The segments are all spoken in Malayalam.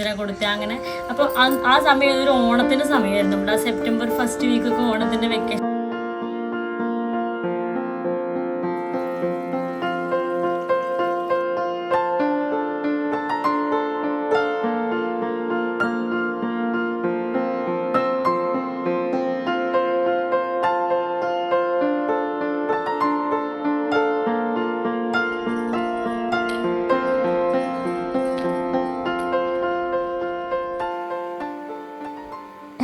ഇതിനെ കൊടുത്ത് അങ്ങനെ. അപ്പോൾ ആ സമയം ഒരു ഓണത്തിന്റെ സമയമായിരുന്നു. നമ്മുടെ ആ സെപ്റ്റംബർ ഫസ്റ്റ് വീക്കൊക്കെ ഓണത്തിന്റെ വെക്കേഷൻ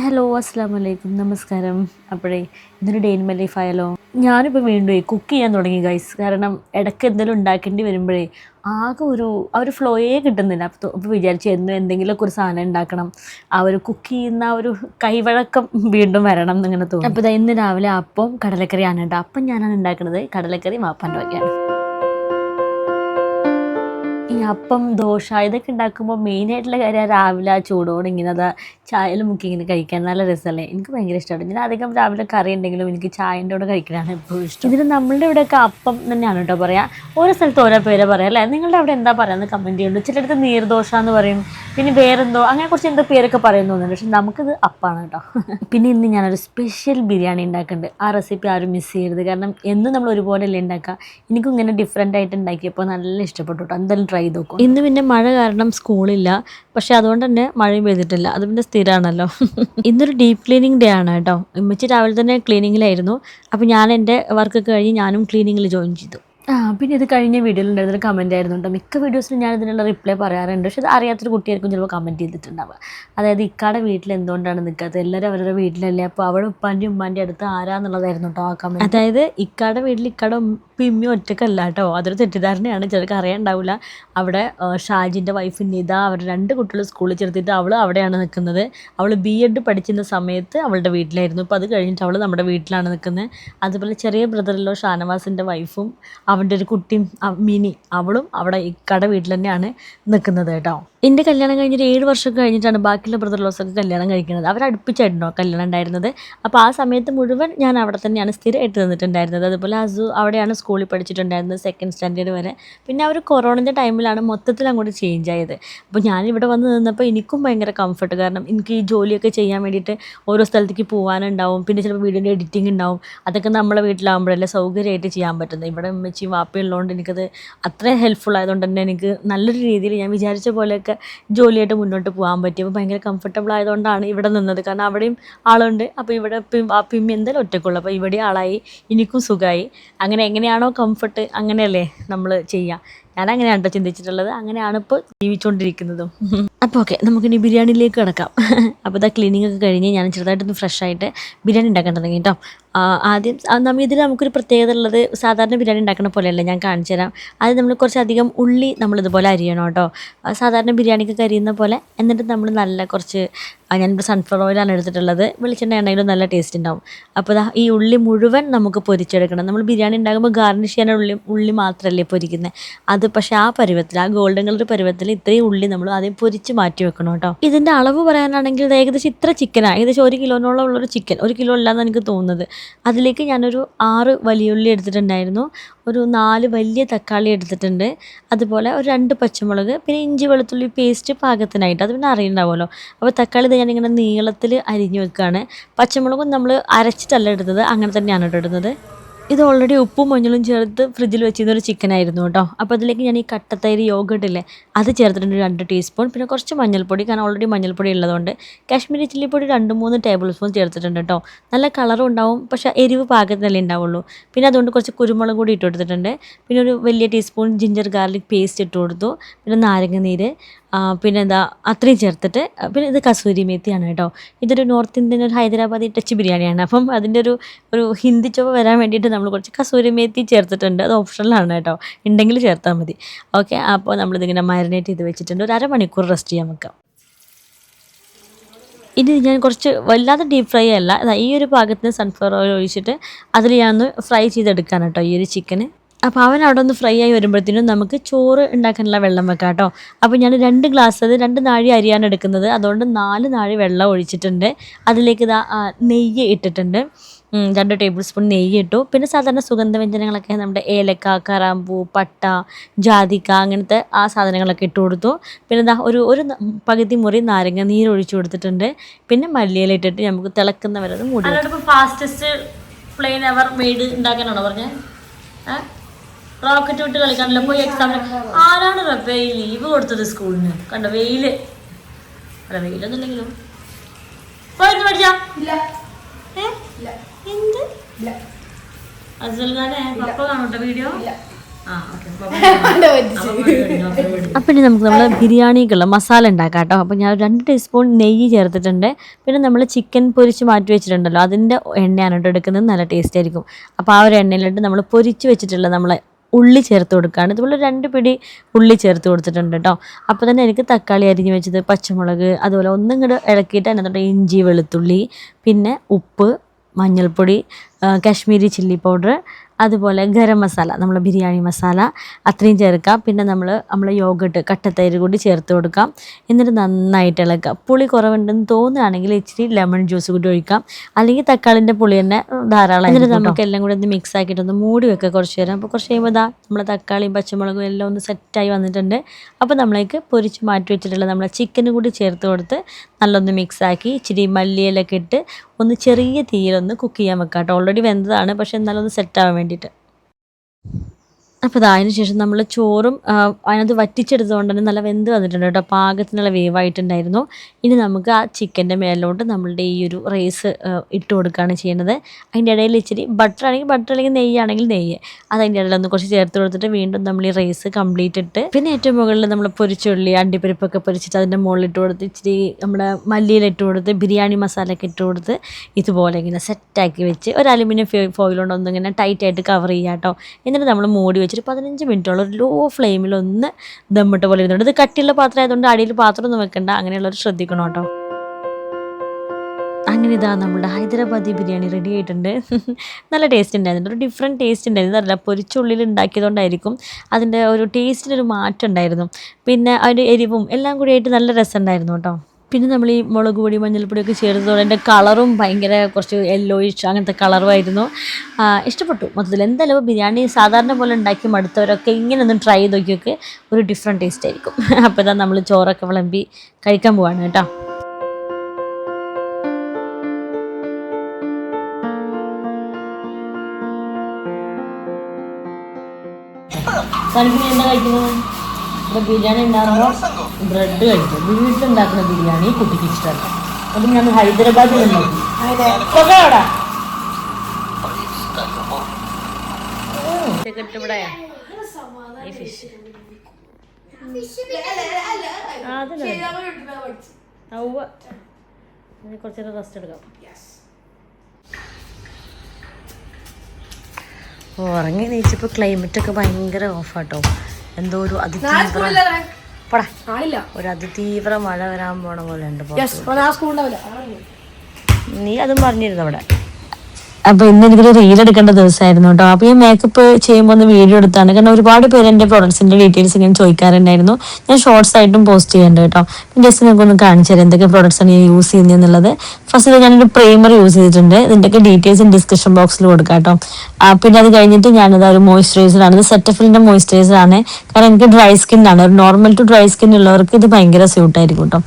ഹലോ അസ്സാം വലൈക്കും നമസ്കാരം. അപ്പോഴേ ഇന്നൊരു ഡെയിൻ മൈ ലൈഫ് ആയാലോ? ഞാനിപ്പോൾ വീണ്ടും കുക്ക് ചെയ്യാൻ തുടങ്ങി ഗൈസ് കാരണം ഇടയ്ക്ക് എന്തെങ്കിലും ഉണ്ടാക്കേണ്ടി വരുമ്പോഴേ ആകെ ഒരു ആ ഒരു ഫ്ലോയേ കിട്ടുന്നില്ല. അപ്പോൾ അപ്പോൾ വിചാരിച്ചു എന്നും എന്തെങ്കിലുമൊക്കെ ഒരു സാധനം ഉണ്ടാക്കണം. ആ ഒരു കുക്ക് ചെയ്യുന്ന ആ ഒരു കൈവഴക്കം വീണ്ടും വരണം എന്നിങ്ങനെ തോന്നി. അപ്പോൾ ഇന്ന് രാവിലെ അപ്പം കടലക്കറിയാണ് കേട്ടോ. അപ്പം ഞാനാണ് ഉണ്ടാക്കുന്നത് കടലക്കറി മാപ്പാന്റെ വകയാണ് അപ്പം ദോശ ഇതൊക്കെ ഉണ്ടാക്കുമ്പോൾ മെയിനായിട്ടുള്ള കാര്യം രാവിലെ ആ ചൂടോടെ ഇങ്ങനെ അതാ ചായയിൽ മുക്കി ഇങ്ങനെ കഴിക്കാൻ നല്ല രസമല്ലേ? എനിക്ക് ഭയങ്കര ഇഷ്ടമാണ്. ഞാൻ അധികം രാവിലെ കറി ഉണ്ടെങ്കിലും എനിക്ക് ചായന്റെ കൂടെ കഴിക്കാനാണ് എപ്പോഴും ഇഷ്ടം. ഇതിന് നമ്മളുടെ ഇവിടെയൊക്കെ അപ്പം തന്നെയാണ് കേട്ടോ പറയുക ഓരോ സ്ഥലത്ത് ഓരോ പേര് പറയാം അല്ലേ? നിങ്ങളുടെ അവിടെ എന്താ പറയുന്നത് കമന്റ് ചെയ്യുന്നുണ്ട്. ചിലടത്ത് നീർദോശ എന്ന് പറയും പിന്നെ വേറെന്തോ അങ്ങനെ കുറച്ച് എന്തോ പേരൊക്കെ പറയുന്നു തോന്നുന്നുണ്ട്. പക്ഷെ നമുക്കിത് അപ്പാണ് കേട്ടോ. പിന്നെ ഇന്ന് ഞാനൊരു സ്പെഷ്യൽ ബിരിയാണി ഉണ്ടാക്കുന്നുണ്ട്. ആ റെസിപ്പി ആരും മിസ് ചെയ്യരുത്. കാരണം എന്നും നമ്മൾ ഒരുപോലെ അല്ലേ ഉണ്ടാക്കുക. എനിക്കും ഇങ്ങനെ ഡിഫറെന്റ് ആയിട്ട് ഉണ്ടാക്കിയപ്പോൾ നല്ല ഇഷ്ടപ്പെട്ടു കേട്ടോ. എന്തായാലും ട്രൈ ചെയ്ത് നോക്കും ഇന്ന് പിന്നെ മഴ കാരണം സ്കൂളില്ല. പക്ഷെ അതുകൊണ്ട് തന്നെ മഴയും പെയ്തിട്ടില്ല. അത് പിന്നെ സ്ഥിരമാണല്ലോ ഇന്നൊരു ഡീപ് ക്ലീനിങ് ഡേ ആണ് കേട്ടോ. ഉമ്മച്ചി രാവിലെ തന്നെ ക്ലീനിങ്ങിലായിരുന്നു. അപ്പോൾ ഞാൻ എന്റെ വർക്കൊക്കെ കഴിഞ്ഞ് ഞാനും ക്ലീനിങ്ങിൽ ജോയിൻ ചെയ്തു. ആ പിന്നെ ഇത് കഴിഞ്ഞ വീഡിയോയിൽ ഉണ്ടായിരുന്നൊരു കമന്റ് ആയിരുന്നു കേട്ടോ മിക്ക വീഡിയോസിലും ഞാൻ ഇതിനുള്ള റിപ്ലൈ പറയാറുണ്ട്. പക്ഷെ ഇത് അറിയാത്തൊരു കുട്ടിയായിരിക്കും ചിലപ്പോൾ കമന്റ് ചെയ്തിട്ടുണ്ടാവുക. അതായത് ഇക്കാടെ വീട്ടിൽ എന്തുകൊണ്ടാണ് നിൽക്കാത്തത്? എല്ലാവരും അവരുടെ വീട്ടിലല്ലേ? അപ്പോൾ അവിടെ ഉപ്പാന്റെ ഉമ്മാന്റെ അടുത്ത് ആരാന്നുള്ളതായിരുന്നു കേട്ടോ ആ കമന്റ് അതായത് ഇക്കാടെ വീട്ടിൽ ഇക്കാടെ ഉമ്മയും ഒറ്റക്കല്ല കേട്ടോ. അതൊരു തെറ്റിദ്ധാരണയാണ്. ചിലർക്ക് അറിയാണ്ടാവില്ല അവിടെ ഷാജിന്റെ വൈഫ് നിത അവർ രണ്ട് കുട്ടികൾ സ്കൂളിൽ ചേർത്തിട്ട് അവൾ അവിടെയാണ് നിൽക്കുന്നത്. അവൾ ബി എഡ് പഠിച്ചിരുന്ന സമയത്ത് അവളുടെ വീട്ടിലായിരുന്നു. ഇപ്പോൾ അത് കഴിഞ്ഞിട്ട് അവൾ നമ്മുടെ വീട്ടിലാണ് നിൽക്കുന്നത്. അതുപോലെ ചെറിയ ബ്രദറിലോ ഷാനവാസിന്റെ വൈഫും അവന്റെ ഒരു കുട്ടിയും അ- മിനി അവളും അവിടെ ഇക്കട വീട്ടിൽ തന്നെയാണ് നിൽക്കുന്നത് കേട്ടോ. എന്റെ കല്യാണം കഴിഞ്ഞിട്ട് ഏഴ് വർഷം കഴിഞ്ഞിട്ടാണ് ബാക്കിയുള്ള ബ്രദർലോസൊക്കെ കല്യാണം കഴിക്കുന്നത്. അവർ അടുപ്പിച്ചായിരുന്നോ കല്യാണം ഉണ്ടായിരുന്നത്? അപ്പോൾ ആ സമയത്ത് മുഴുവൻ ഞാൻ അവിടെ തന്നെയാണ് സ്ഥിരമായിട്ട് നിന്നിട്ടുണ്ടായിരുന്നത്. അതുപോലെ അസു അവിടെയാണ് സ്കൂളിൽ പഠിച്ചിട്ടുണ്ടായിരുന്നത് സെക്കൻഡ് സ്റ്റാൻഡേർഡ് വരെ. പിന്നെ അവർ കൊറോണന്റെ ടൈമിലാണ് മൊത്തത്തിൽ അങ്ങോട്ട് ചേഞ്ച് ആയത്. അപ്പോൾ ഞാനിവിടെ വന്ന് നിന്നപ്പോൾ എനിക്കും ഭയങ്കര കംഫർട്ട് കാരണം എനിക്ക് ഈ ജോലിയൊക്കെ ചെയ്യാൻ വേണ്ടിയിട്ട് ഓരോ സ്ഥലത്തേക്ക് പോകാനുണ്ടാവും. പിന്നെ ചിലപ്പോൾ വീടിന്റെ എഡിറ്റിംഗ് ഉണ്ടാവും. അതൊക്കെ നമ്മളെ വീട്ടിലാകുമ്പോഴല്ലേ സൗകര്യമായിട്ട് ചെയ്യാൻ പറ്റുന്നത്. ഇവിടെ ഉമ്മച്ചിയും വാപ്പയും ഉള്ളതുകൊണ്ട് എനിക്കത് അത്രയും ഹെൽപ്ഫുൾ ആയതുകൊണ്ട് തന്നെ എനിക്ക് നല്ലൊരു രീതിയിൽ ഞാൻ വിചാരിച്ച പോലെയൊക്കെ ജോലിയായിട്ട് മുന്നോട്ട് പോകാൻ പറ്റി. അപ്പോൾ ഭയങ്കര കംഫർട്ടബിൾ ആയതുകൊണ്ടാണ് ഇവിടെ നിന്നത്. കാരണം അവിടെയും ആളുണ്ട്. അപ്പോൾ ഇവിടെ ഇപ്പം വാപ്പയും എന്തായാലും ഒറ്റക്കുള്ളൂ അപ്പോൾ ഇവിടെ ആളായി എനിക്കും സുഖമായി അങ്ങനെ എങ്ങനെയാണോ കംഫർട്ട് അങ്ങനെയല്ലേ നമ്മൾ ചെയ്യുക ഞാൻ അങ്ങനെയാണ് ചിന്തിച്ചിട്ടുള്ളത്. അങ്ങനെയാണ് ഇപ്പോൾ ജീവിച്ചുകൊണ്ടിരിക്കുന്നതും. അപ്പോൾ ഓക്കെ നമുക്കിനി ബിരിയാണിയിലേക്ക് കിടക്കാം. അപ്പോൾ ഇതാ ക്ലീനിങ് ഒക്കെ കഴിഞ്ഞ് ഞാൻ ചെറുതായിട്ടൊന്ന് ഫ്രഷ് ആയിട്ട് ബിരിയാണി ഉണ്ടാക്കാൻ തുടങ്ങി കേട്ടോ. ആദ്യം നമ്മൾ നമ്മ ഇതിൽ നമുക്കൊരു പ്രത്യേകത ഉള്ളത് സാധാരണ ബിരിയാണി ഉണ്ടാക്കുന്ന പോലെയല്ല ഞാൻ കാണിച്ചു തരാം. അത് നമ്മൾ കുറച്ചധികം ഉള്ളി നമ്മളിതുപോലെ അരിയണം കേട്ടോ. സാധാരണ ബിരിയാണിക്ക് അരിയുന്ന പോലെ എന്നിട്ട് നമ്മൾ നല്ല കുറച്ച് ഞാനിപ്പോൾ സൺഫ്ലവർ ഓയിലാണ് എടുത്തിട്ടുള്ളത്. വെളിച്ചെണ്ണ ആണെങ്കിലും നല്ല ടേസ്റ്റ് ഉണ്ടാവും. അപ്പോൾ ഇതാ ഈ ഉള്ളി മുഴുവൻ നമുക്ക് പൊരിച്ചെടുക്കണം. നമ്മൾ ബിരിയാണി ഉണ്ടാകുമ്പോൾ ഗാർണിഷ് ചെയ്യാൻ ഉള്ളി ഉള്ളി മാത്രമല്ലേ പൊരിക്കുന്നത് അത് പക്ഷേ ആ പരുവത്തിൽ ആ ഗോൾഡൻ കളർ പരുവത്തിൽ ഇത്രയും ഉള്ളി നമ്മൾ ആദ്യം പൊരിച്ച് മാറ്റി വെക്കണം കേട്ടോ. ഇതിന്റെ അളവ് പറയാനാണെങ്കിൽ ഏകദേശം ഇത്ര ചിക്കനാണ് ഏകദേശം ഒരു കിലോനോളം ഉള്ളൊരു ചിക്കൻ ഒരു കിലോ അല്ലാന്ന് എനിക്ക് തോന്നുന്നത്. അതിലേക്ക് ഞാനൊരു ആറ് വലിയ ഉള്ളി എടുത്തിട്ടുണ്ടായിരുന്നു. ഒരു നാല് വലിയ തക്കാളി എടുത്തിട്ടുണ്ട്. അതുപോലെ ഒരു രണ്ട് പച്ചമുളക് പിന്നെ ഇഞ്ചി വെളുത്തുള്ളി പേസ്റ്റ് പാകത്തിനായിട്ട്. അത് പിന്നെ അറിയണ്ടാവുമല്ലോ. അപ്പോൾ തക്കാളി ഞാൻ ഇങ്ങനെ നീളത്തിൽ അരിഞ്ഞു വെക്കുകയാണ് പച്ചമുളകും നമ്മൾ അരച്ചിട്ടല്ല എടുത്തത് അങ്ങനെ തന്നെയാണ് ഇടുന്നത്. ഇത് ഓൾറെഡി ഉപ്പും മഞ്ഞളും ചേർത്ത് ഫ്രിഡ്ജിൽ വെച്ചിരുന്ന ഒരു ചിക്കൻ ആയിരുന്നു കേട്ടോ. അപ്പോൾ അതിലേക്ക് ഞാൻ ഈ കട്ടത്തൈര് യോഗട്ട് ഇല്ലേ അത് ചേർത്തിട്ടുണ്ട് രണ്ട് ടീസ്പൂൺ പിന്നെ കുറച്ച് മഞ്ഞൾപ്പൊടി കാരണം ഓൾറെഡി മഞ്ഞൾപ്പൊടി ഉള്ളതുകൊണ്ട്. കാശ്മീരി ചില്ലിപ്പൊടി രണ്ട് മൂന്ന് ടേബിൾ സ്പൂൺ ചേർത്തിട്ടുണ്ട് കേട്ടോ. നല്ല കളറും ഉണ്ടാവും പക്ഷേ എരിവ് പാകത്തിനല്ലേ ഉണ്ടാവുള്ളൂ. പിന്നെ അതുകൊണ്ട് കുറച്ച് കുരുമുളക് കൂടി ഇട്ട് കൊടുത്തിട്ടുണ്ട്. പിന്നെ ഒരു വലിയ ടീസ്പൂൺ ജിഞ്ചർ ഗാർലിക് പേസ്റ്റ് ഇട്ട് കൊടുത്തു. പിന്നെ നാരങ്ങ നീര്. ആ, പിന്നെ എന്താ അത്രയും ചേർത്തിട്ട് പിന്നെ ഇത് കസൂരി മേത്തിയാണ് കേട്ടോ. ഇതൊരു നോർത്ത് ഇന്ത്യൻ ഒരു ഹൈദരാബാദി ടച്ച് ബിരിയാണിയാണ്. അപ്പം അതിന്റെ ഒരു ഒരു ഹിന്ദി ചുവ വരാൻ വേണ്ടിയിട്ട് നമ്മൾ കുറച്ച് കസൂരി മേത്തി ചേർത്തിട്ടുണ്ട്. അത് ഓപ്ഷണലാണ് കേട്ടോ. ഉണ്ടെങ്കിൽ ചേർത്താൽ മതി. ഓക്കെ അപ്പോൾ നമ്മളിതിങ്ങനെ മാരിനേറ്റ് ചെയ്ത് വെച്ചിട്ടുണ്ട്. ഒരു അരമണിക്കൂർ റെസ്റ്റ് ചെയ്യാൻ വെക്കാം. ഇനി ഞാൻ കുറച്ച് വല്ലാതെ ഡീപ്പ് ഫ്രൈ അല്ല. ഈ ഒരു പാകത്തിന് സൺഫ്ലവർ ഓയിൽ ഒഴിച്ചിട്ട് അതിൽ ഞാൻ ഒന്ന് ഫ്രൈ ചെയ്തെടുക്കാൻ കേട്ടോ ഈ ഒരു ചിക്കന് അപ്പോൾ അവൻ അവിടെ ഒന്ന് ഫ്രൈ ആയി വരുമ്പോഴത്തേനും നമുക്ക് ചോറ് ഉണ്ടാക്കാനുള്ള വെള്ളം വെക്കാം കേട്ടോ. അപ്പോൾ ഞാൻ രണ്ട് ഗ്ലാസ് അത് രണ്ട് നാഴി അരിയാണ് എടുക്കുന്നത്. അതുകൊണ്ട് നാല് നാഴി വെള്ളം ഒഴിച്ചിട്ടുണ്ട്. അതിലേക്ക് ഇതാ നെയ്യ് ഇട്ടിട്ടുണ്ട്. രണ്ട് ടേബിൾ സ്പൂൺ നെയ്യ് ഇട്ടു. പിന്നെ സാധാരണ സുഗന്ധവ്യഞ്ജനങ്ങളൊക്കെ നമ്മുടെ ഏലക്ക കറാമ്പൂ പട്ട ജാതിക്ക അങ്ങനത്തെ ആ സാധനങ്ങളൊക്കെ ഇട്ട് കൊടുത്തു. പിന്നെ ദാ ഒരു ഒരു പകുതി മുറി നാരങ്ങ നീര് ഒഴിച്ചു കൊടുത്തിട്ടുണ്ട്. പിന്നെ മല്ലിയില ഇട്ടിട്ട് നമുക്ക് തിളക്കുന്ന വരെ അത് മൂടി ഫാസ്റ്റസ്റ്റ് പ്ലെയിൻ അവർ മെയ്ഡ് ഉണ്ടാക്കാനാണോ പറഞ്ഞത് റോക്കറ്റ് വിട്ട് കളിക്കാണല്ലോ പോയി എക്സാമിന് ആരാണ് റബ്ബേ ഈ ലീവ് കൊടുത്തത് സ്കൂളിന് കണ്ട വെയിൽ. അല്ല വെയിലൊന്നുണ്ടെങ്കിലും പോയിരുന്നു പഠിച്ചാ? എന്ത്? അസൽ ഖാനെ പപ്പ കാണൂട്ടോ വീഡിയോ? ആ ഓക്കെ. അപ്പം ഇനി നമുക്ക് നമ്മൾ ബിരിയാണിക്കുള്ള മസാല ഉണ്ടാക്കാം കേട്ടോ. അപ്പോൾ ഞാൻ രണ്ട് ടീസ്പൂൺ നെയ്യ് ചേർത്തിട്ടുണ്ട്. പിന്നെ നമ്മൾ ചിക്കൻ പൊരിച്ച് മാറ്റി വെച്ചിട്ടുണ്ടല്ലോ. അതിന്റെ എണ്ണയാണ് കേട്ടോ എടുക്കുന്നത്. നല്ല ടേസ്റ്റ് ആയിരിക്കും. അപ്പോൾ ആ ഒരു എണ്ണയിലിട്ട് നമ്മൾ പൊരിച്ച് വെച്ചിട്ടുള്ള നമ്മൾ ഉള്ളി ചേർത്ത് കൊടുക്കുകയാണ് ഇതുപോലെ രണ്ട് പിടി ഉള്ളി ചേർത്ത് കൊടുത്തിട്ടുണ്ട് കേട്ടോ. അപ്പോൾ തന്നെ എനിക്ക് തക്കാളി അരിഞ്ഞ് വെച്ചത് പച്ചമുളക് അതുപോലെ ഒന്നും കൂടെ ഇളക്കിയിട്ട് അതിനകത്തോട്ട് ഇഞ്ചി വെളുത്തുള്ളി പിന്നെ ഉപ്പ് മഞ്ഞൾപ്പൊടി കാശ്മീരി ചില്ലി പൗഡർ അതുപോലെ ഗരം മസാല നമ്മൾ ബിരിയാണി മസാല അത്രയും ചേർക്കാം. പിന്നെ നമ്മൾ നമ്മൾ യോഗട്ട് കട്ടത്തൈര് കൂടി ചേർത്ത് കൊടുക്കാം. എന്നിട്ട് നന്നായിട്ട് ഇളക്കുക. പുളി കുറവുണ്ടെന്ന് തോന്നുകയാണെങ്കിൽ ഇച്ചിരി ലെമൺ ജ്യൂസ് കൂടി ഒഴിക്കാം. അല്ലെങ്കിൽ തക്കാളിന്റെ പുളി തന്നെ ധാരാളം എന്നിട്ട് നമുക്ക് എല്ലാം കൂടി ഒന്ന് മിക്സ് ആക്കിയിട്ടൊന്ന് മൂടി വെക്കുക കുറച്ച് നേരം. അപ്പോൾ കുറച്ച് കഴിയുമ്പോൾ ഇതാ നമ്മൾ തക്കാളിയും പച്ചമുളകും എല്ലാം ഒന്ന് സെറ്റായി വന്നിട്ടുണ്ട്. അപ്പോൾ നമ്മളേക്ക് പൊരിച്ച് മാറ്റി വെച്ചിട്ടുള്ള നമ്മളെ ചിക്കനും കൂടി ചേർത്ത് കൊടുത്ത് നല്ലൊന്ന് മിക്സ് ആക്കി ഇച്ചിരി മല്ലിയിലൊക്കെ ഇട്ട് ഒന്ന് ചെറിയ തീയിലൊന്ന് കുക്ക് ചെയ്യാൻ വെക്കാം കേട്ടോ. ഓൾറെഡി വെന്തതാണ് പക്ഷേ എന്നാലും ഒന്ന് സെറ്റാവാൻ വേണ്ടിയിട്ട് അപ്പോൾ ഇതായതിനു ശേഷം നമ്മൾ ചോറും അതിനകത്ത് വറ്റിച്ചെടുത്തതുകൊണ്ട് തന്നെ നല്ല വെന്ത് വന്നിട്ടുണ്ട് കേട്ടോ. പാകത്തിനുള്ള വേവായിട്ടുണ്ടായിരുന്നു. ഇനി നമുക്ക് ആ ചിക്കന്റെ മേലോട്ട് നമ്മളുടെ ഈ ഒരു റൈസ് ഇട്ട് കൊടുക്കുകയാണ് ചെയ്യുന്നത് അതിന്റെ ഇടയിൽ ഇച്ചിരി ബട്ടർ ആണെങ്കിൽ ബട്ടർ അല്ലെങ്കിൽ നെയ്യാണെങ്കിൽ നെയ്യ്. അത് അതിന്റെ ഇടയിൽ ഒന്ന് കുറച്ച് ചേർത്ത് കൊടുത്തിട്ട് വീണ്ടും നമ്മൾ ഈ റൈസ് കംപ്ലീറ്റ് ഇട്ട് പിന്നെ ഏറ്റവും മുകളിൽ നമ്മൾ പൊരിച്ചുള്ളി അണ്ടിപ്പരിപ്പൊക്കെ പൊരിച്ചിട്ട് അതിന്റെ മുകളിൽ ഇട്ട് കൊടുത്ത് ഇച്ചിരി നമ്മുടെ മല്ലിയില ഇട്ട് കൊടുത്ത് ബിരിയാണി മസാല ഒക്കെ ഇട്ട് കൊടുത്ത് ഇതുപോലെ ഇങ്ങനെ സെറ്റാക്കി വെച്ച് ഒരു അലുമിനിയം ഫോയിൽ ഒന്നിങ്ങനെ ടൈറ്റായിട്ട് കവർ ചെയ്യാം കേട്ടോ. എന്നിട്ട് നമ്മൾ മൂടി വെച്ചിട്ട് പതിനഞ്ച് മിനിറ്റോളം ഒരു ലോ ഫ്ലെയിമിൽ ഒന്ന് ദമ്മിട്ട പോലെ ഇരുന്നുണ്ട് ഇത് കട്ടിയുള്ള പാത്രം ആയതുകൊണ്ട് അടിയിൽ പാത്രം ഒന്നും വെക്കണ്ട. അങ്ങനെയുള്ളവർ ശ്രദ്ധിക്കണം കേട്ടോ. അങ്ങനെ ഇതാ നമ്മുടെ ഹൈദരാബാദി ബിരിയാണി റെഡി ആയിട്ടുണ്ട്. നല്ല ടേസ്റ്റ് ഉണ്ടായിരുന്നു. ഒരു ഡിഫറെന്റ് ടേസ്റ്റ് ഉണ്ടായിരുന്നു. അതല്ല പൊരിച്ചുള്ളിൽ ഉണ്ടാക്കിയതുകൊണ്ടായിരിക്കും അതിന്റെ ഒരു ടേസ്റ്റിനൊരു മാറ്റം ഉണ്ടായിരുന്നു. പിന്നെ അതിന്റെ എരിവും എല്ലാം കൂടി ആയിട്ട് നല്ല രസമുണ്ടായിരുന്നു കേട്ടോ. പിന്നെ നമ്മൾ ഈ മുളക് പൊടി മഞ്ഞൾപ്പൊടിയൊക്കെ ചേർത്തതോടെ എന്റെ കളറും ഭയങ്കര കുറച്ച് യെല്ലോയിഷ് അങ്ങനത്തെ കളറുമായിരുന്നു. ഇഷ്ടപ്പെട്ടു മൊത്തത്തിൽ. എന്തായാലും ബിരിയാണി സാധാരണ പോലെ ഉണ്ടാക്കി മടുത്തവരൊക്കെ ഇങ്ങനെ ഒന്ന് ട്രൈ ചെയ്ത് നോക്കിയൊക്കെ ഒരു ഡിഫറെന്റ് ടേസ്റ്റ് ആയിരിക്കും. അപ്പോൾ ഇതാ നമ്മൾ ചോറൊക്കെ വിളമ്പി കഴിക്കാൻ പോവാണ് കേട്ടോ. എന്താ ബിരിയാണി ഉണ്ടാകുമ്പോൾ ബ്രെഡ് കഴിക്കും. വീട്ടിലുണ്ടാക്കുന്ന ബിരിയാണി കുട്ടിക്ക് ഇഷ്ടമല്ല. അത് ഞാൻ ഹൈദരാബാദിൽ ഉണ്ടാക്കി കുറച്ച് നേരം റെസ്റ്റ് എടുക്കാം. ഉറങ്ങി നീച്ചപ്പോൾ ക്ലൈമറ്റ് ഒക്കെ ഭയങ്കര ഓഫാട്ടോ എന്തോ ഒരു അതിതീവ്ര പടാ. ആളില്ല. ഒരു അതിതീവ്ര മഴ വരാൻ പോണ പോലെ ഉണ്ട് നീ അതും പറഞ്ഞിരുന്നു അവിടെ? അപ്പൊ ഇന്ന് എനിക്കൊരു റീൽ എടുക്കേണ്ട ദിവസമായിരുന്നു കേട്ടോ അപ്പൊ ഈ മേക്കപ്പ് ചെയ്യുമ്പോൾ ഒന്ന് വീഡിയോ എടുത്താണ്. കാരണം ഒരുപാട് പേര് എന്റെ പ്രൊഡക്ട്സിന്റെ ഡീറ്റെയിൽസ് ഇങ്ങനെ ചോദിക്കാറുണ്ടായിരുന്നു. ഞാൻ ഷോർട്സ് ആയിട്ടും പോസ്റ്റ് ചെയ്യുന്നുണ്ട് കേട്ടോ ജസ്റ്റ് നിങ്ങൾക്ക് ഒന്ന് കാണിച്ചു തരാം എന്തൊക്കെ പ്രൊഡക്ട്സ് ആണ് ഞാൻ യൂസ് ചെയ്യുന്നത് എന്നുള്ളത് ഫസ്റ്റ് ഞാനൊരു പ്രൈമർ യൂസ് ചെയ്തിട്ടുണ്ട്. ഇതിന്റെയൊക്കെ ഡീറ്റെയിൽസ് ഡിസ്ക്രിപ്ഷൻ ബോക്സിൽ കൊടുക്കാം കേട്ടോ പിന്നെ അത് കഴിഞ്ഞിട്ട് ഞാനത് ഒരു മോയ്സ്ചറൈസർ ആണ്. ഇത് സെറ്റഫിലിന്റെ മോയ്സ്ചറൈസർ ആണ്. കാരണം എനിക്ക് ഡ്രൈ സ്കിൻ ആണ്. ഒരു നോർമൽ ടു ഡ്രൈ സ്കിൻ ഉള്ളവർക്ക് ഇത് ഭയങ്കര സ്യൂട്ടായിരിക്കും കേട്ടോ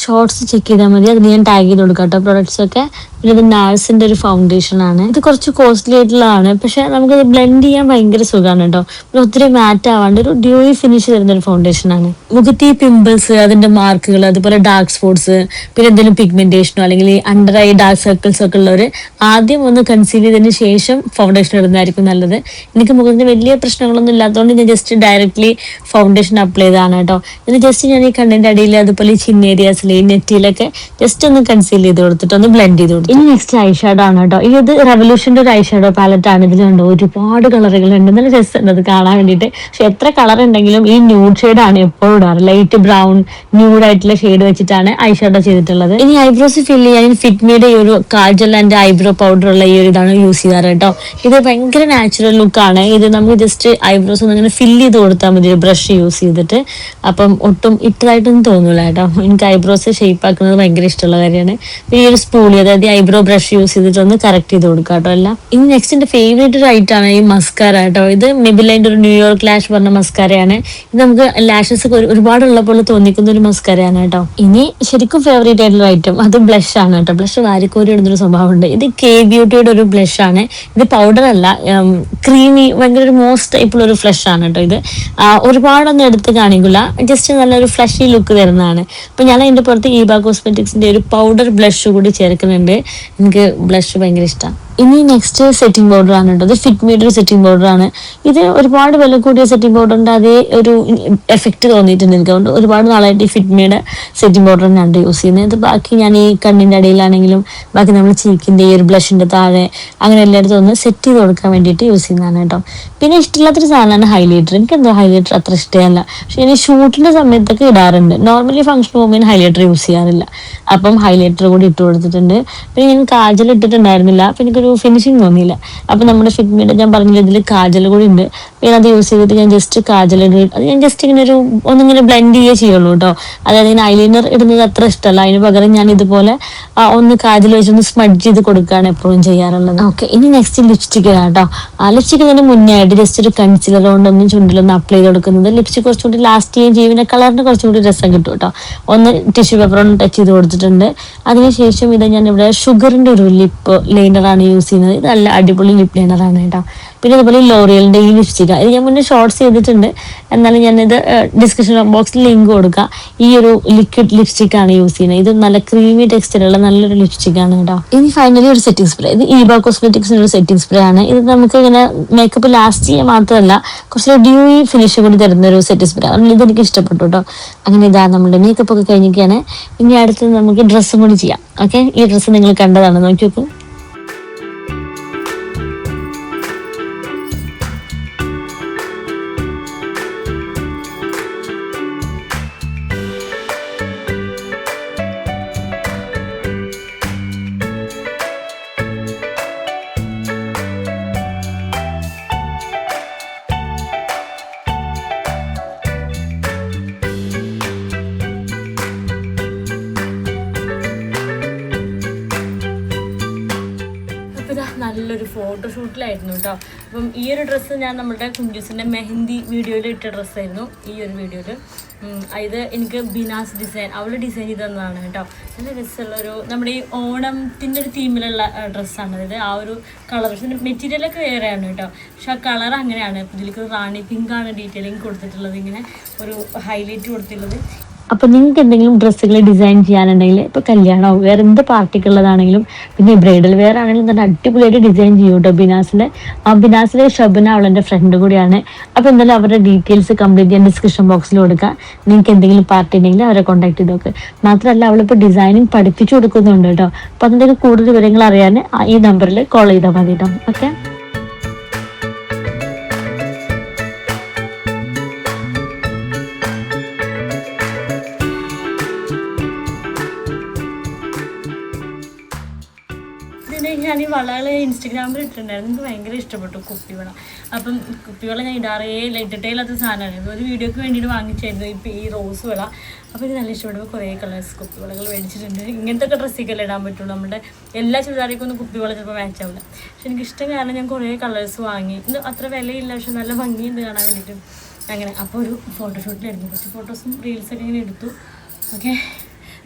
ഷോർട്സ് ചെക്ക് ചെയ്താൽ മതി. അതിന് ഞാൻ ടാഗ് ചെയ്ത് കൊടുക്കാം കേട്ടോ പ്രൊഡക്ട്സ് ഒക്കെ. പിന്നെ ഇത് നാഴ്സിന്റെ ഒരു ഫൗണ്ടേഷൻ ആണ്. ഇത് കുറച്ച് കോസ്റ്റ്ലി ആയിട്ടുള്ളതാണ് പക്ഷെ നമുക്ക് ബ്ലെൻഡ് ചെയ്യാൻ ഭയങ്കര സുഖമാണ് കേട്ടോ പിന്നെ ഒത്തിരി മാറ്റ് ആവാണ്ട് ഒരു ഡ്യൂയി ഫിനിഷ് തരുന്ന ഒരു ഫൗണ്ടേഷൻ ആണ്. മുഖത്ത് ഈ പിമ്പിൾസ് അതിന്റെ മാർക്കുകൾ അതുപോലെ ഡാർക്ക് സ്പോട്സ് പിന്നെ എന്തെങ്കിലും പിഗ്മെന്റേഷനോ അല്ലെങ്കിൽ അണ്ടർ ഐ ഡാർക്ക് സർക്കിൾസ് ഒക്കെ ഉള്ളവർ ആദ്യം ഒന്ന് കൺസീൽ ചെയ്തതിന് ശേഷം ഫൗണ്ടേഷൻ ഇടുന്നതായിരിക്കും നല്ലത്. എനിക്ക് മുഖത്തിന് വലിയ പ്രശ്നങ്ങളൊന്നും ഇല്ലാത്തതുകൊണ്ട് ഞാൻ ജസ്റ്റ് ഡയറക്റ്റ്ലി ഫൗണ്ടേഷൻ അപ്ലൈ ചെയ്തതാണ് കേട്ടോ ഇത് ജസ്റ്റ് ഞാൻ ഈ കണ്ണിന്റെ അടിയിൽ അതുപോലെ ഈ ചിന്ന ഈ നെറ്റിയിലൊക്കെ ജസ്റ്റ് ഒന്ന് കൺസീൽ ചെയ്ത് കൊടുത്തിട്ട് ഒന്ന് ബ്ലെൻഡ് ചെയ്ത് കൊടുത്തു. ഇനി നെക്സ്റ്റ് ഐ ഷാഡോ ആണ് കേട്ടോ. ഇത് റെവല്യൂഷന്റെ ഒരു ഐ ഷാഡോ പാലറ്റ് ആണ് ഇതിലുണ്ട് ഒരുപാട് കളറുകൾ ഉണ്ട്. നല്ല രസമുണ്ട് അത് കാണാൻ വേണ്ടിയിട്ട്. പക്ഷെ എത്ര കളർ ഉണ്ടെങ്കിലും ഈ ന്യൂഡ് ഷെയ്ഡ് ആണ് എപ്പോഴും ഇടാറ്. ലൈറ്റ് ബ്രൗൺ ന്യൂഡ് ആയിട്ടുള്ള ഷെയ്ഡ് വെച്ചിട്ടാണ് ഐ ഷാഡോ ചെയ്തിട്ടുള്ളത്. ഇനി ഐബ്രോസ് ഫിൽ ചെയ്യാൻ ഫിറ്റ്മിയുടെ ഈ ഒരു കാജൽ ആൻഡ് ഐബ്രോ പൗഡർ ഉള്ള ഈ ഒരു ഇതാണ് യൂസ് ചെയ്യാറ് കേട്ടോ. ഇത് ഭയങ്കര നാച്ചുറൽ ലുക്കാണ് ഇത് നമുക്ക് ജസ്റ്റ് ഐബ്രോസ് ഒന്ന് അങ്ങനെ ഫില്ല് ചെയ്ത് കൊടുത്താൽ മതി ബ്രഷ് യൂസ് ചെയ്തിട്ട്. അപ്പം ഒട്ടും ഇട്ടതായിട്ടൊന്നും തോന്നുന്നില്ല കേട്ടോ. എനിക്ക് ഐബ്രോ ഐബ്രോസ് ഷേപ്പ് ആക്കുന്നത് ഭയങ്കര ഇഷ്ടമുള്ള കാര്യമാണ്. ഈ ഒരു സ്പൂളി അതായത് ഐബ്രോ ബ്രഷ് യൂസ് ചെയ്തിട്ട് ഒന്ന് കറക്റ്റ് ചെയ്ത് കൊടുക്കാം കേട്ടോ എല്ലാം. ഇനി നെക്സ്റ്റ് എന്റെ ഫേവറേറ്റ് ഒരു ആണ് ഈ മസ്കാര കേട്ടോ ഇത് മെബിലൈന്റെ ഒരു ന്യൂയോർക്ക് ലാഷ് പറഞ്ഞ മസ്കാരയാണ് ഇത് നമുക്ക് ലാഷസ് ഒക്കെ ഒരു- ഒരുപാടുള്ള പോലെ തോന്നിക്കുന്ന ഒരു മസ്കാരയാണ് കേട്ടോ ഇനി ശരിക്കും ഫേവറേറ്റ് ആയിട്ടുള്ള ഐറ്റം അത് ബ്ലഷ് ആണ് കേട്ടോ ബ്ലഷ് വാരിക്കോരി ഇടുന്നൊരു സ്വഭാവമുണ്ട്. ഇത് കെ ബ്യൂട്ടിയുടെ ഒരു ബ്ലഷ് ആണ്. ഇത് പൗഡർ അല്ല ക്രീമി ഭയങ്കര ഒരു മോസ്റ്റ് ടൈപ്പുള്ള ഒരു ഫ്ലഷ് ആണ് കേട്ടോ ഇത്. ഒരുപാടൊന്നും എടുത്ത് കാണിക്കില്ല ജസ്റ്റ് നല്ലൊരു ഫ്ലഷി ലുക്ക് തരുന്നതാണ്. അപ്പൊ ഞാൻ അതിന്റെ പുറത്ത് ഈബ കോസ്മെറ്റിക്സിന്റെ ഒരു പൗഡർ ബ്ലഷ് കൂടി ചേർക്കുന്നുണ്ട്. എനിക്ക് ബ്ലഷ് ഭയങ്കര ഇഷ്ടമാണ് ഇനി നെക്സ്റ്റ് സെറ്റിംഗ് പൗഡർ ആണ് കേട്ടോ. ഇത് ഫിറ്റ് മീറ്റർ സെറ്റിംഗ് പൗഡർ ആണ്. ഇത് ഒരുപാട് വില കൂടിയ സെറ്റിംഗ് പൗഡറിന്റെ അതേ ഒരു എഫക്റ്റ് തോന്നിയിട്ടുണ്ട് എനിക്ക്. അതുകൊണ്ട് ഒരുപാട് നാളായിട്ട് ഈ ഫിറ്റ്മിയുടെ സെറ്റിംഗ് പൗഡർ തന്നെയാണ് യൂസ് ചെയ്യുന്നത്. ഇത് ബാക്കി ഞാൻ ഈ കണ്ണിന്റെ അടിയിലാണെങ്കിലും ബാക്കി നമ്മൾ ചീക്കിന്റെ ഈ ഒരു ബ്ലഷിന്റെ താഴെ അങ്ങനെ എല്ലായിടത്തും ഒന്ന് സെറ്റ് ചെയ്ത് കൊടുക്കാൻ വേണ്ടിയിട്ട് യൂസ് ചെയ്യുന്നതാണ് കേട്ടോ. പിന്നെ ഇഷ്ടമില്ലാത്തൊരു സാധനമാണ് ഹൈലൈറ്റർ എനിക്ക് എന്തോ ഹൈലൈറ്റർ അത്ര ഇഷ്ടമല്ല. പക്ഷെ ഇനി ഷൂട്ടിന്റെ സമയത്തൊക്കെ ഇടാറുണ്ട്. നോർമലി ഫംഗ്ഷൻ പോകുമ്പോൾ ഹൈലൈറ്റർ യൂസ് ചെയ്യാറില്ല. അപ്പം ഹൈലൈറ്റർ കൂടി ഇട്ട് കൊടുത്തിട്ടുണ്ട്. പിന്നെ ഞാൻ കാജൽ ഇട്ടിട്ടുണ്ടായിരുന്നില്ല അപ്പം എനിക്കൊരു ഫിനിഷിങ് തോന്നിയില്ല. അപ്പം നമ്മുടെ ഫിറ്റ്മിയുടെ ഞാൻ പറഞ്ഞില്ല ഇതിൽ കാജൽ കൂടി ഉണ്ട്. പിന്നെ അത് യൂസ് ചെയ്തിട്ട് ഞാൻ ജസ്റ്റ് കാജൽ ഇടും. അത് ഞാൻ ജസ്റ്റ് ഇങ്ങനെ ഒരു ഒന്നിങ്ങനെ ബ്ലെൻഡ് ചെയ്യുകയേ ചെയ്യുള്ളൂ കേട്ടോ അതായത് ഇങ്ങനെ ഐലൈനർ ഇടുന്നത് അത്ര ഇഷ്ടമല്ല അതിന് പകരം ഞാൻ ഇതുപോലെ ഒന്ന് കാജൽ വെച്ചൊന്ന് സ്മഡ്ജ് ചെയ്ത് കൊടുക്കുകയാണ് എപ്പോഴും ചെയ്യാറുള്ളത്. ഓക്കെ ഇനി നെക്സ്റ്റ് ലിപ്സ്റ്റിക് കേട്ടോ ആ ലിപ്സ്റ്റിക് തന്നെ മുന്നേ ആയിട്ട് ജസ്റ്റ് ഒരു കൺസിലർ കൊണ്ടൊന്നും ചുണ്ടിലൊന്ന് അപ്ലൈ ചെയ്ത് കൊടുക്കുന്നത്. ലിപ്സ്റ്റിക് കുറച്ചുകൂടി ലാസ്റ്റ് ചെയ്യും പിന്നെ കളറിന് കുറച്ചുകൂടി രസം കിട്ടും കേട്ടോ ഒന്ന് ടിഷ്യൂ പേപ്പർ ഒന്ന് ടച്ച് ചെയ്ത് കൊടുത്തിട്ടുണ്ട്. അതിനുശേഷം ഇത് ഞാൻ ഇവിടെ ഷുഗറിന്റെ ഒരു ലിപ്പ് ലൈനറാണ് യൂസ് ചെയ്യുന്നത്. നല്ല അടിപൊളി ലിപ്പ് ലൈനറാണ് കേട്ടോ. പിന്നെ അതുപോലെ ലോറിയലിന്റെ ഈ ലിപ്സ്റ്റിക് ഇത് ഞാൻ മുന്നേ ഷോർട്സ് ചെയ്തിട്ടുണ്ട്. എന്നാലും ഞാനിത് ഡിസ്ക്രിപ്ഷൻ ബോക്സിൽ ലിങ്ക് കൊടുക്കുക ഈ ഒരു ലിക്വിഡ് ലിപ്സ്റ്റിക് ആണ് യൂസ് ചെയ്യുന്നത്. ഇത് നല്ല ക്രീമി ടെക്സ്ചറുള്ള നല്ലൊരു ലിപ്സ്റ്റിക് ആണ് കേട്ടോ. ഇനി ഫൈനലി ഒരു സെറ്റിംഗ് സ്പ്രേ ഇത് ഈബ കോസ്മെറ്റിക്സിന്റെ ഒരു സെറ്റിംഗ് സ്പ്രേ ആണ്. ഇത് നമുക്ക് ഇങ്ങനെ മേക്കപ്പ് ലാസ്റ്റ് ചെയ്യാൻ മാത്രമല്ല കുറച്ച് ഡ്യൂയി ഫിനിഷ് കൂടി തരുന്ന ഒരു സെറ്റിംഗ് സ്പ്രേ അതുകൊണ്ട് ഇത് എനിക്ക് ഇഷ്ടപ്പെട്ടു കേട്ടോ. അങ്ങനെ ഇതാ നമ്മുടെ മേക്കപ്പ് ഒക്കെ കഴിഞ്ഞിരിക്കുകയാണ്. ഇനി അടുത്ത് നമുക്ക് ഡ്രസ്സും കൂടി ചെയ്യാം. ഓക്കെ ഈ ഡ്രസ്സ് നിങ്ങൾ കണ്ടതാണ്. നോക്കി നോക്കൂ. ഫോട്ടോഷൂട്ടിലായിരുന്നു കേട്ടോ അപ്പം ഈ ഒരു ഡ്രസ്സ് ഞാൻ നമ്മുടെ കുഞ്ചൂസിന്റെ മെഹന്തി വീഡിയോയിൽ ഇട്ട ഡ്രസ്സായിരുന്നു ഈ ഒരു വീഡിയോയിൽ ഇത് എനിക്ക് ബിനാസ് ഡിസൈൻ അവൾ ഡിസൈൻ ചെയ്ത് തന്നതാണ് കേട്ടോ നല്ല രസമുള്ളൊരു നമ്മുടെ ഈ ഓണത്തിന്റെ ഒരു തീമിലുള്ള ഡ്രസ്സാണ് അതായത് ആ ഒരു കളർ മെറ്റീരിയലൊക്കെ വേറെയാണ് കേട്ടോ പക്ഷെ ആ കളർ അങ്ങനെയാണ്. ഇതിലേക്ക് റാണി പിങ്കാണ് ഡീറ്റെയിലിംഗ് കൊടുത്തിട്ടുള്ളത്. ഇങ്ങനെ ഒരു ഹൈലൈറ്റ് കൊടുത്തിട്ടുള്ളത്. അപ്പൊ നിങ്ങൾക്ക് എന്തെങ്കിലും ഡ്രസ്സുകൾ ഡിസൈൻ ചെയ്യാനുണ്ടെങ്കിൽ ഇപ്പൊ കല്യാണമോ വേറെ എന്ത് പാർട്ടിക്കുള്ളതാണെങ്കിലും പിന്നെ ബ്രൈഡൽ വെയർ ആണെങ്കിലും തന്നെ അടിപൊളിയായിട്ട് ഡിസൈൻ ചെയ്യും കേട്ടോ ബിനാസിന്റെ ആ ബിനാസിലെ ഷബന അവളെ ഫ്രണ്ട് കൂടിയാണ്. അപ്പൊ എന്തായാലും അവരുടെ ഡീറ്റെയിൽസ് കംപ്ലീറ്റ് ചെയ്യാൻ ഡിസ്ക്രിപ്ഷൻ ബോക്സിൽ കൊടുക്കാം. നിങ്ങൾക്ക് എന്തെങ്കിലും പാർട്ടി ഉണ്ടെങ്കിൽ അവരെ കോൺടാക്ട് ചെയ്ത് നോക്ക്. മാത്രമല്ല അവളിപ്പോൾ ഡിസൈനിങ് പഠിപ്പിച്ചു കൊടുക്കുന്നുണ്ട് കേട്ടോ. അപ്പൊ അതിന്റെ കൂടുതൽ വിവരങ്ങൾ അറിയാൻ ഈ നമ്പറിൽ കോൾ ചെയ്താൽ മതി കേട്ടോ. ഓക്കെ വളകൾ ഇൻസ്റ്റഗ്രാമിൽ ഇട്ടിട്ടുണ്ടായിരുന്നു. എനിക്ക് ഭയങ്കര ഇഷ്ടപ്പെട്ടു കുപ്പിവള. അപ്പം കുപ്പിവള ഞാൻ ഇടാറേ ഇല്ല. ഇട്ടിട്ടേ ഇല്ലാത്ത സാധനമായിരുന്നു ഒരു വീഡിയോക്ക് വേണ്ടിയിട്ട് വാങ്ങിച്ചായിരുന്നു ഇപ്പം ഈ റോസ് വിള. അപ്പോൾ ഇത് നല്ല ഇഷ്ടപ്പെട്ടു. കുറേ കളേഴ്സ് കുപ്പിവളകൾ മേടിച്ചിട്ടുണ്ട്. ഇങ്ങനത്തെ ഒക്കെ ഡ്രസ്സിക്കല്ലേ ഇടാൻ പറ്റുള്ളൂ. നമ്മുടെ എല്ലാ ചുരിദാറിക്കും ഒന്നും കുപ്പിവള ചിലപ്പോൾ മാച്ച് ആവില്ല. പക്ഷെ എനിക്ക് ഇഷ്ടം കാരണം ഞാൻ കുറേ കളേഴ്സ് വാങ്ങി. അത്ര വിലയില്ല. പക്ഷെ നല്ല ഭംഗിയുണ്ട് കാണാൻ വേണ്ടിയിട്ട്. അങ്ങനെ. അപ്പോൾ ഒരു ഫോട്ടോഷൂട്ടിലായിരുന്നു കുറച്ച് ഫോട്ടോസും റീൽസൊക്കെ ഇങ്ങനെ എടുത്തു. ഓക്കെ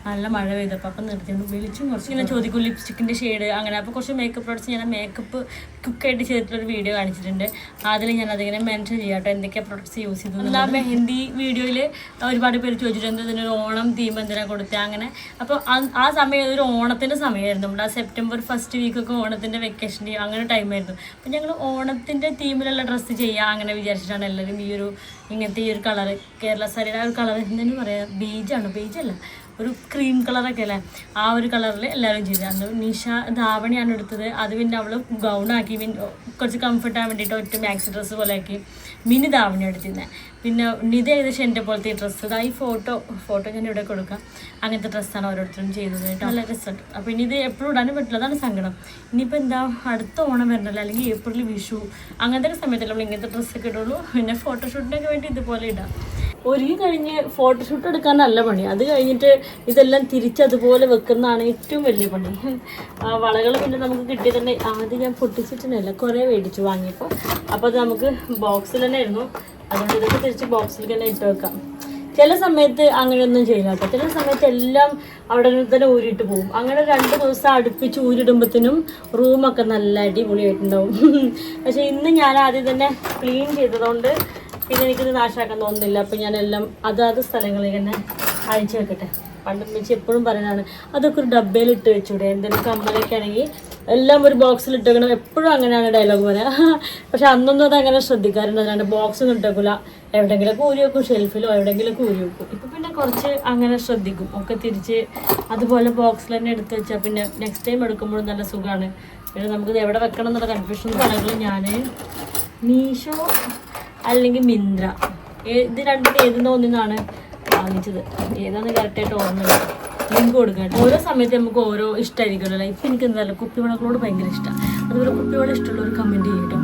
നല്ല മഴ പെയ്തപ്പോൾ അപ്പം നിർത്തിയുണ്ട് വിളിച്ചും കുറച്ച് ഇങ്ങനെ ചോദിക്കും. ലിപ്സ്റ്റിക്കിന്റെ ഷെയ്ഡ് അങ്ങനെ. അപ്പോൾ കുറച്ച് മേക്കപ്പ് പ്രോഡക്റ്റ്സ് ഞാൻ മേക്കപ്പ് കുക്കായിട്ട് ചെയ്തിട്ടുള്ളൊരു വീഡിയോ കാണിച്ചിട്ടുണ്ട്. അതിൽ ഞാൻ അതിങ്ങനെ മെൻഷൻ ചെയ്യാം കേട്ടോ. എന്തൊക്കെയാണ് പ്രോഡക്ട്സ് യൂസ് ചെയ്തു ആ മെഹന്തി വീഡിയോയിൽ ഒരുപാട് പേര് ചോദിച്ചിട്ടുണ്ട്. ഇതിനൊരു ഓണം തീം എന്തിനാണ് കൊടുത്തത് അങ്ങനെ. അപ്പോൾ ആ- സമയം ഒരു ഓണത്തിന്റെ സമയമായിരുന്നു. നമ്മുടെ ആ സെപ്റ്റംബർ ഫസ്റ്റ് വീക്കൊക്കെ ഓണത്തിന്റെ വെക്കേഷൻ അങ്ങനെ ടൈമായിരുന്നു അപ്പം ഞങ്ങൾ ഓണത്തിന്റെ തീമിലുള്ള ഡ്രസ്സ് ചെയ്യുക അങ്ങനെ വിചാരിച്ചിട്ടാണ് എല്ലാവരും ഈ ഒരു ഇങ്ങനത്തെ ഈ ഒരു കളർ കേരള സാരിയുടെ ആ ഒരു കളർ എന്തെന്ന് പറയാം? ബീജാണ്? ബീജല്ല. ഒരു ക്രീം കളറൊക്കെ അല്ലേ? ആ ഒരു കളറിൽ എല്ലാവരും ചെയ്തു. അന്ന് നിഷ ധാവണിയാണ് എടുത്തത്. അത് പിന്നെ അവൾ ആക്കി പിന്നെ കുറച്ച് കംഫർട്ട് ആവാൻ വേണ്ടിയിട്ട് ഒറ്റ മാക്സി ഡ്രസ്സ് പോലെ ആക്കി മിനി ധാവണി എടുത്തിരുന്നത് പിന്നെ നിത ഏകദേശം എന്റെ പോലത്തെ ഡ്രസ്സ് ഇതാ ഈ ഫോട്ടോ ഫോട്ടോ ഞാൻ ഇവിടെ കൊടുക്കാം. അങ്ങനത്തെ ഡ്രസ്സാണ് ഓരോരുത്തരും ചെയ്തത്. കേട്ടോ? നല്ല രസമുണ്ട് അപ്പോൾ ഇനി ഇത് എപ്പോഴും ഇടാനും പറ്റില്ല. അതാണ് സങ്കടം. ഇനിയിപ്പോൾ എന്താ? അടുത്ത ഓണം വരണല്ലോ. അല്ലെങ്കിൽ ഏപ്രിൽ വിഷു. അങ്ങനത്തെ സമയത്തല്ല നമ്മൾ ഇങ്ങനത്തെ ഡ്രസ്സൊക്കെ ഇടുള്ളൂ. പിന്നെ ഫോട്ടോഷൂട്ടിനൊക്കെ വേണ്ടി ഇതുപോലെ ഇടാം. ഒരുങ്ങി കഴിഞ്ഞ് ഫോട്ടോഷൂട്ട് എടുക്കാൻ നല്ല പണി. അത് കഴിഞ്ഞിട്ട് ഇതെല്ലാം തിരിച്ച് അതുപോലെ വെക്കുന്നതാണ് ഏറ്റവും വലിയ പണി. ആ വളകൾ പിന്നെ നമുക്ക് കിട്ടി തന്നെ ആദ്യം ഞാൻ പൊട്ടിച്ചിട്ടില്ല കുറേ മേടിച്ചു വാങ്ങിയപ്പോൾ. അപ്പോൾ അത് നമുക്ക് ബോക്സിൽ തന്നെ ആയിരുന്നു. അതുകൊണ്ട് ഇതൊക്കെ തിരിച്ച് ബോക്സിൽ തന്നെ ഇട്ട് വെക്കാം. ചില സമയത്ത് അങ്ങനെയൊന്നും ചെയ്യില്ല കേട്ടോ. ചില സമയത്ത് എല്ലാം അവിടെ തന്നെ ഊരിയിട്ട് പോകും. അങ്ങനെ രണ്ട് ദിവസം അടുപ്പിച്ച് ഊരിടുമ്പോഴത്തേനും റൂമൊക്കെ നല്ല അടിപൊളിയായിട്ടുണ്ടാവും. പക്ഷേ ഇന്ന് ഞാൻ ആദ്യം തന്നെ ക്ലീൻ ചെയ്തതുകൊണ്ട് പിന്നെ എനിക്കിത് നാശാക്കാൻ തോന്നുന്നില്ല. അപ്പം ഞാനെല്ലാം അതാത് സ്ഥലങ്ങളിൽ തന്നെ അഴിച്ചു വെക്കട്ടെ. പണ്ട് വെച്ച് എപ്പോഴും പറയുന്നതാണ് അതൊക്കെ ഒരു ഡബ്ബയിൽ ഇട്ട് വെച്ചൂടെ? എന്തെങ്കിലും കമ്മലൊക്കെ ആണെങ്കിൽ എല്ലാം ഒരു ബോക്സിൽ ഇട്ടേക്കണം. എപ്പോഴും അങ്ങനെയാണ് ഡയലോഗ് പറയാ. പക്ഷെ അന്നൊന്നും അത് അങ്ങനെ ശ്രദ്ധിക്കാറുണ്ട് അല്ലാണ്ട് ബോക്സ് ഒന്നും ഇട്ടേക്കില്ല എവിടെയെങ്കിലൊക്കെ ഊരി വെക്കും ഷെൽഫിലോ എവിടെയെങ്കിലൊക്കെ ഊരി വെക്കും. ഇപ്പം പിന്നെ കുറച്ച് അങ്ങനെ ശ്രദ്ധിക്കും. ഒക്കെ തിരിച്ച് അതുപോലെ ബോക്സിൽ തന്നെ എടുത്ത് വെച്ചാൽ പിന്നെ നെക്സ്റ്റ് ടൈം എടുക്കുമ്പോഴും നല്ല സുഖമാണ് പിന്നെ നമുക്കിത് എവിടെ വെക്കണം എന്നുള്ള കൺഫ്യൂഷൻ പറയുമ്പോൾ ഞാൻ മീഷോ അല്ലെങ്കിൽ മിന്ത്ര ഇത് രണ്ടിൽ ഏതെന്ന് ഒന്നിന്നാണ് വാങ്ങിച്ചത്. ഏതാന്ന് കറക്റ്റായിട്ട് ഓർമ്മയില്ല. ലിങ്ക് കൊടുക്കാം ഓരോ സമയത്ത് നമുക്ക് ഓരോ ഇഷ്ടമായിരിക്കുമല്ലോ ലൈഫ് എനിക്ക് എന്തായാലും കുപ്പിവളകളോട് ഭയങ്കര ഇഷ്ടമാണ് അതുപോലെ കുപ്പിവള ഇഷ്ടമുള്ളവർ കമന്റ് ചെയ്യും കേട്ടോ.